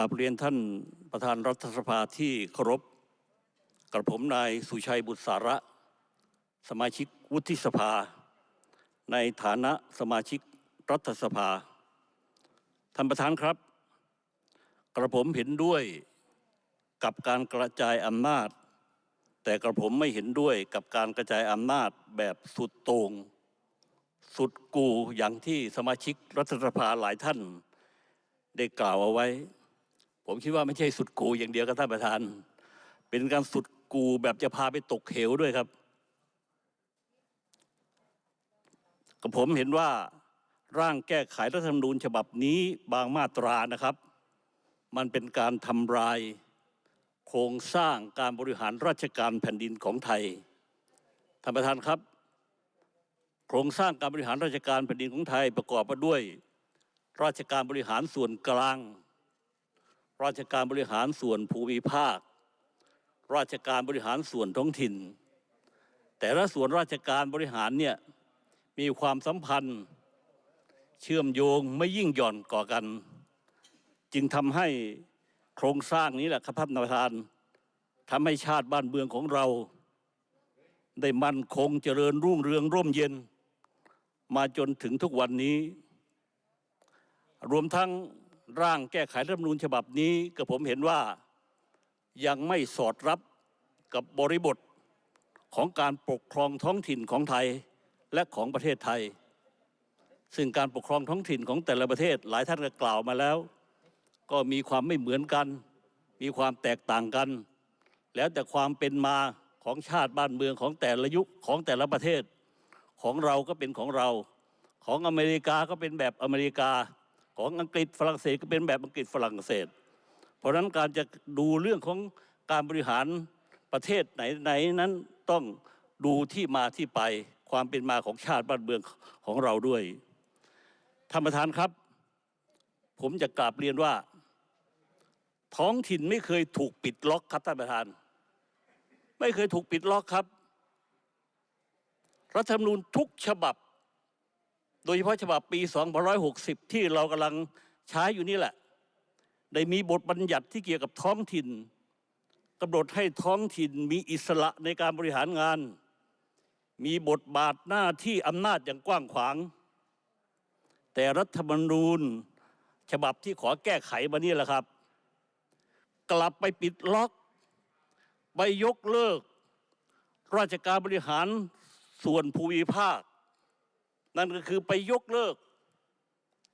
ราบเรียนท่านประธานรัฐสภาที่เคารพกระผมนายสุชัยบุตรสาระ สมาชิกวุฒิสภา ในฐานะสมาชิกรัฐสภา ท่านประธานครับ กระผมเห็นด้วยกับการกระจายอำนาจ แต่กระผมไม่เห็นด้วยกับการกระจายอำนาจแบบสุดโต่งสุดกูอย่างที่สมาชิกรัฐสภาหลายท่าน ได้กล่าวเอาไว้ ผมคิดว่าไม่ใช่สุดกูอย่างเดียวครับท่านประธาน เป็นการสุดกูแบบจะพาไปตกเหวด้วยครับกับผมเห็นว่าร่างแก้ไขรัฐธรรมนูญฉบับนี้บางมาตรานะครับ มันเป็นการทำลาย โครงสร้างการบริหารราชการแผ่นดินของไทยท่านประธานครับ โครงสร้างการบริหารราชการแผ่นดินของไทยประกอบไปด้วย ราชการบริหารส่วนกลาง ราชการบริหารส่วนภูมิภาค ราชการบริหารส่วนท้องถิ่น แต่ละส่วนราชการบริหารเนี่ยมีความสัมพันธ์ เชื่อมโยงไม่ยิ่งหย่อนก่อกัน จึงทำให้โครงสร้างนี้แหละครับท่านประธานทำให้ชาติบ้านเมืองของเรา ได้มั่นคงเจริญรุ่งเรืองร่มเย็น มาจนถึงทุกวันนี้ รวมทั้ง ร่างแก้ไขรัฐมนูญฉบับนี้ก็ผมเห็นว่ายังไม่สอดรับกับบริบทของการปกครองท้องถิ่นของไทยและของประเทศไทย ซึ่งการปกครองท้องถิ่นของแต่ละประเทศหลายท่านก็กล่าวมาแล้ว ก็มีความไม่เหมือนกัน มีความแตกต่างกัน แล้วแต่ความเป็นมาของชาติบ้านเมืองของแต่ละยุคของแต่ละประเทศ ของเราก็เป็นของเรา ของอเมริกาก็เป็นแบบอเมริกา ของอังกฤษฝรั่งเศสก็เป็นแบบอังกฤษฝรั่งเศส เพราะฉะนั้นการจะดูเรื่องของการบริหารประเทศไหนไหนนั้นต้องดูที่มาที่ไปความเป็นมาของชาติบ้านเมืองของเราด้วยท่านประธานครับ ผมจะกราบเรียนว่า ท้องถิ่นไม่เคยถูกปิดล็อกครับท่านประธาน ไม่เคยถูกปิดล็อกครับ รัฐธรรมนูญทุกฉบับ โดยเฉพาะฉบับปี 2560 ที่เรากำลังใช้อยู่นี่แหละ ได้มีบทบัญญัติที่เกี่ยวกับท้องถิ่นกำหนดให้ท้องถิ่นมีอิสระในการบริหารงาน มีบทบาทหน้าที่อำนาจอย่างกว้างขวาง แต่รัฐธรรมนูญ ฉบับที่ขอแก้ไขมานี่แหละครับ กลับไปปิดล็อกไปยกเลิก ราชการบริหารส่วนภูมิภาค นั่นก็คือไปยกเลิก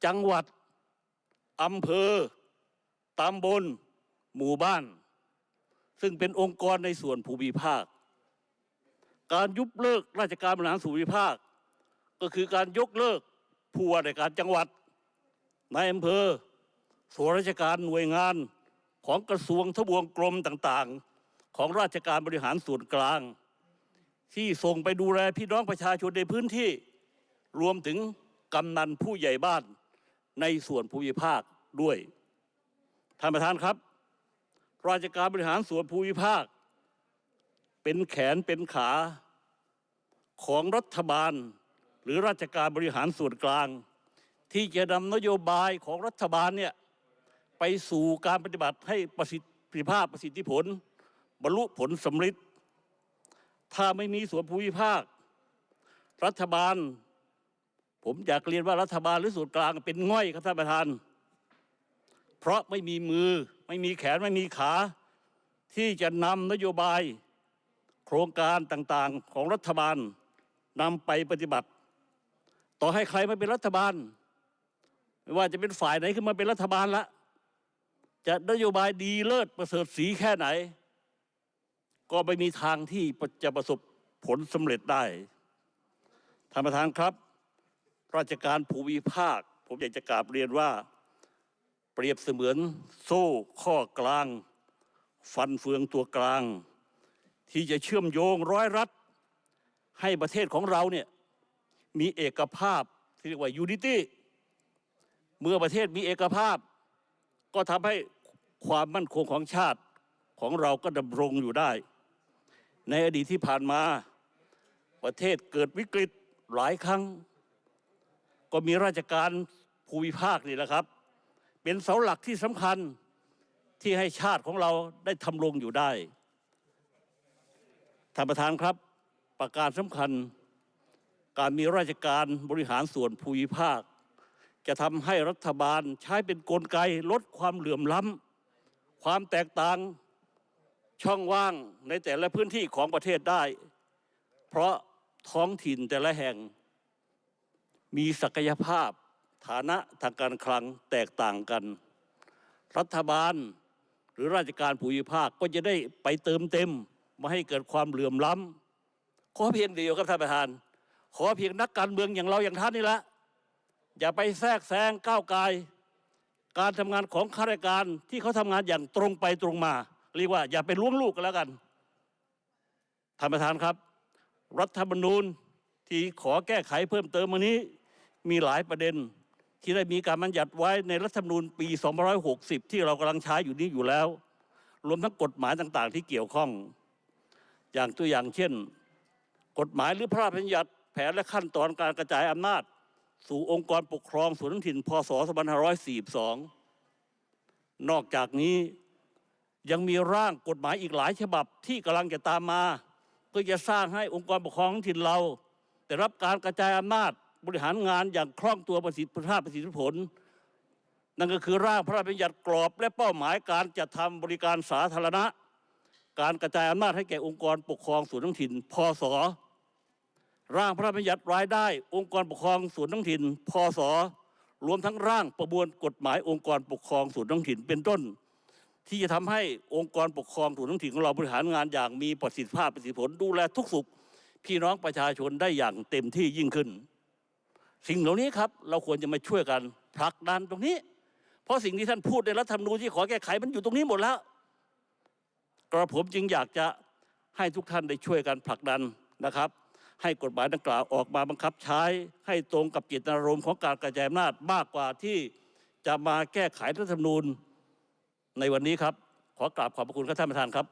จังหวัดอำเภอตำบล หมู่บ้าน ซึ่งเป็นองค์กรในส่วนภูมิภาค การยุบเลิกราชการบริหารส่วนภูมิภาค ก็คือการยกเลิกผู้ว่าราชการจังหวัดนายอำเภอส่วนราชการหน่วยงานของกระทรวงทบวงกรมต่างๆ ของราชการบริหารส่วนกลาง ที่ส่งไปดูแลพี่น้องประชาชนในพื้นที่ รวมถึงกำนันผู้ใหญ่บ้านในส่วนภูมิภาคด้วยท่านประธานครับ ราชการบริหารส่วนภูมิภาค เป็นแขนเป็นขาของรัฐบาล หรือราชการบริหารส่วนกลาง ที่จะนำนโยบายของรัฐบาลเนี่ยไปสู่การปฏิบัติให้ประสิทธิภาพประสิทธิผล บรรลุผลสำเร็จถ้าไม่มีส่วนภูมิภาค รัฐบาล ผมอยากเรียนว่ารัฐบาลหรือส่วนกลางเป็นง่อยครับท่านประธาน เพราะไม่มีมือไม่มีแขนไม่มีขา ที่จะนำนโยบาย โครงการต่างๆ ของรัฐบาลนำไปปฏิบัติ ต่อให้ใครมาเป็นรัฐบาล ไม่ว่าจะเป็นฝ่ายไหนขึ้นมาเป็นรัฐบาลละ จะนโยบายดีเลิศประเสริฐสีแค่ไหน ก็ไม่มีทางที่จะประสบผลสำเร็จได้ท่านประธานครับ ราชการภูมิภาค ผมอยากจะกราบเรียนว่า เปรียบเสมือนโซ่ข้อกลาง ฟันเฟืองตัวกลาง ที่จะเชื่อมโยงร้อยรัดให้ประเทศของเราเนี่ยมีเอกภาพที่เรียกว่ายูนิตี้เมื่อประเทศมีเอกภาพ ก็ทำให้ความมั่นคงของชาติของเราก็ดำรงอยู่ได้ ในอดีตที่ผ่านมา ประเทศเกิดวิกฤตหลายครั้ง ก็มีราชการภูมิภาคนี่แหละครับ เป็นเสาหลักที่สำคัญที่ให้ชาติของเราได้ทำรงอยู่ได้ท่านประธานครับ ประการสำคัญ การมีราชการบริหารส่วนภูมิภาค จะทำให้รัฐบาลใช้เป็นนกลไกลดความเหลื่อมล้ำความแตกต่างช่องว่างในแต่ละพื้นที่ของประเทศได้ เพราะท้องถิ่นแต่ละแห่ง มีศักยภาพฐานะทางการคลังแตกต่างกัน รัฐบาลหรือราชการภูมิภาคก็จะได้ไปเติมเต็มมาให้เกิดความเหลื่อมล้ำขอเพียงเดียวครับท่านประธาน ขอเพียงนักการเมืองอย่างเราอย่างท่านนี่แหละอย่าไปแทรกแซงก้าวไกลการทำงานของข้าราชการที่เขาทำงานอย่างตรงไปตรงมา เรียกว่าอย่าไปล้วงลูกกันแล้วกันท่านประธานครับ รัฐธรรมนูญ ที่ขอแก้ไขเพิ่มเติมวันนี้มีหลายประเด็น ที่ได้มีการบัญญัติไว้ในรัฐธรรมนูญปี 2560 ที่เรากำลังใช้อยู่นี้อยู่แล้ว รวมทั้งกฎหมายต่างๆ ที่เกี่ยวข้อง อย่างตัวอย่างเช่น กฎหมายหรือพระราชบัญญัติแผนและขั้นตอนการกระจายอำนาจ สู่องค์กรปกครองส่วนท้องถิ่น พศ 2542 นอกจากนี้ยังมีร่างกฎหมายอีกหลายฉบับที่กำลังจะตามมา เพื่อจะสร้างให้องค์กรปกครองท้องถิ่นเรา ได้รับการกระจายอำนาจบริหารงานอย่างคล่องตัวประสิทธิภาพประสิทธิผล นั่นก็คือร่างพระราชบัญญัติกรอบ และเป้าหมายการจัดทำบริการสาธารณะ การกระจายอำนาจให้แก่องค์กรปกครองส่วนท้องถิ่น พศ ร่างพระราชบัญญัติรายได้ องค์กรปกครองส่วนท้องถิ่น พศ รวมทั้งร่างประมวลกฎหมายองค์กรปกครองส่วนท้องถิ่นเป็นต้น ที่จะทำให้องค์กรปกครองส่วนท้องถิ่นของเราบริหารงานอย่างมีประสิทธิภาพประสิทธิผลดูแลทุกสุข พี่น้องประชาชนได้อย่างเต็มที่ยิ่งขึ้น สิ่งเหล่านี้ครับ เราควรจะมาช่วยกันผลักดันตรงนี้ เพราะสิ่งที่ท่านพูดในรัฐธรรมนูญที่ขอแก้ไขมันอยู่ตรงนี้หมดแล้วกระผมจึงอยากจะให้ทุกท่านได้ช่วยกันผลักดันนะครับ ให้กฎหมายดังกล่าวออกมาบังคับใช้ ให้ตรงกับเจตนารมณ์ของการกระจายอำนาจมากกว่าที่จะมาแก้ไขรัฐธรรมนูญในวันนี้ครับ ขอกราบขอบพระคุณครับท่านประธานครับ